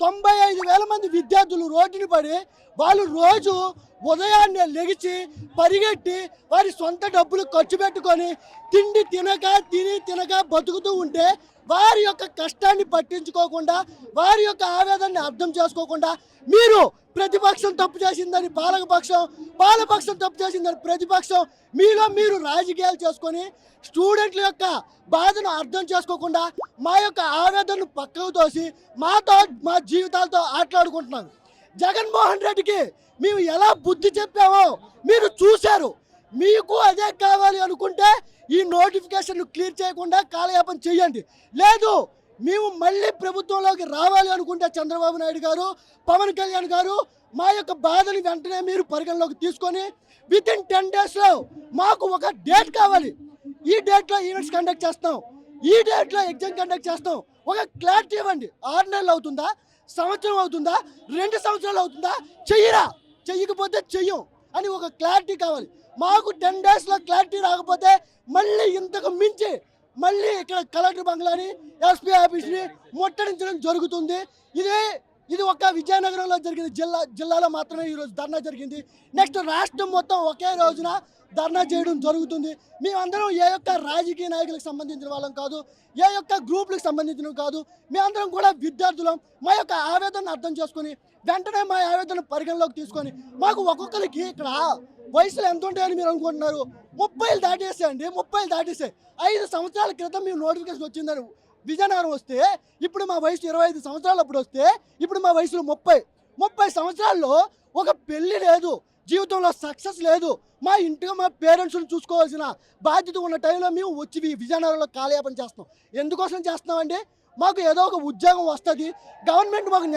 తొంభై ఐదు వేల మంది విద్యార్థులు రోడ్డుని పడి వాళ్ళు రోజు ఉదయాన్నే లెగిచి పరిగెట్టి వారి సొంత డబ్బులు ఖర్చు పెట్టుకొని తిండి తినక తిని తినక బతుకుతూ ఉంటే వారి యొక్క కష్టాన్ని పట్టించుకోకుండా వారి యొక్క ఆవేదనని అర్థం చేసుకోకుండా మీరు ప్రతిపక్షం తప్పు చేసిందని పాలకపక్షం పాలపక్షం తప్పు చేసిందని ప్రతిపక్షం మీలో మీరు రాజకీయాలు చేసుకొని స్టూడెంట్ల యొక్క బాధను అర్థం చేసుకోకుండా మా యొక్క ఆవేదనను పక్కకు తోసి మాతో మా జీవితాలతో ఆటలాడుకుంటున్నారు. జగన్మోహన్ రెడ్డికి మేము ఎలా బుద్ధి చెప్పామో మీరు చూశారు. మీకు అదే కావాలి అనుకుంటే ఈ నోటిఫికేషన్ క్లియర్ చేయకుండా కాలయాపన చేయండి. లేదు మేము మళ్ళీ ప్రభుత్వంలోకి రావాలి అనుకుంటే చంద్రబాబు నాయుడు గారు పవన్ కళ్యాణ్ గారు మా యొక్క బాధని వెంటనే మీరు పరిగణలోకి తీసుకొని విత్ ఇన్ టెన్ డేస్లో మాకు ఒక డేట్ కావాలి. ఈ డేట్లో ఈవెంట్స్ కండక్ట్ చేస్తాం. ఈ డేట్లో ఎగ్జామ్ కండక్ట్ చేస్తాం. ఒక క్లారిటీ ఇవ్వండి. ఆరు నెలలు అవుతుందా? సంవత్సరం అవుతుందా? రెండు సంవత్సరాలు అవుతుందా? చెయ్యరా. చెయ్యకపోతే చెయ్యం అని ఒక క్లారిటీ కావాలి. మాకు టెన్ డేస్లో క్లారిటీ రాకపోతే మళ్ళీ ఇంతకు మించి మళ్ళీ ఇక్కడ కలెక్టర్ బంగ్లాని ఎస్పీ ఆఫీస్ని ముట్టడించడం జరుగుతుంది. ఇది ఇది ఒక విజయనగరంలో జరిగింది. జిల్లా జిల్లాలో మాత్రమే ఈరోజు ధర్నా జరిగింది. నెక్స్ట్ రాష్ట్రం మొత్తం ఒకే రోజున ధర్నా చేయడం జరుగుతుంది. మేమందరం ఏ యొక్క రాజకీయ నాయకులకు సంబంధించిన వాళ్ళం కాదు ఏ యొక్క గ్రూపులకు సంబంధించిన కాదు మేమందరం కూడా విద్యార్థులం. మా యొక్క ఆవేదనను అర్థం చేసుకొని వెంటనే మా ఆవేదన పరిగణలోకి తీసుకొని మాకు ఒక్కొక్కరికి ఇక్కడ వయసులో ఎంత ఉంటాయని మీరు అనుకుంటున్నారు? ముప్పైలు దాటేసాయండి ముప్పైలు దాటేసాయి. ఐదు సంవత్సరాల క్రితం మేము నోటిఫికేషన్ వచ్చిందని విజయనగరం వస్తే ఇప్పుడు మా వయసు ఇరవై ఐదు సంవత్సరాలు అప్పుడు వస్తే ఇప్పుడు మా వయసులో ముప్పై. ముప్పై సంవత్సరాల్లో ఒక పెళ్ళి లేదు జీవితంలో సక్సెస్ లేదు. మా ఇంటిగా మా పేరెంట్స్ని చూసుకోవాల్సిన బాధ్యత ఉన్న టైంలో మేము వచ్చి విజయనగరంలో కాలయాపన చేస్తాం ఎందుకోసం చేస్తున్నామండి మాకు ఏదో ఒక ఉద్యోగం వస్తుంది గవర్నమెంట్ మాకు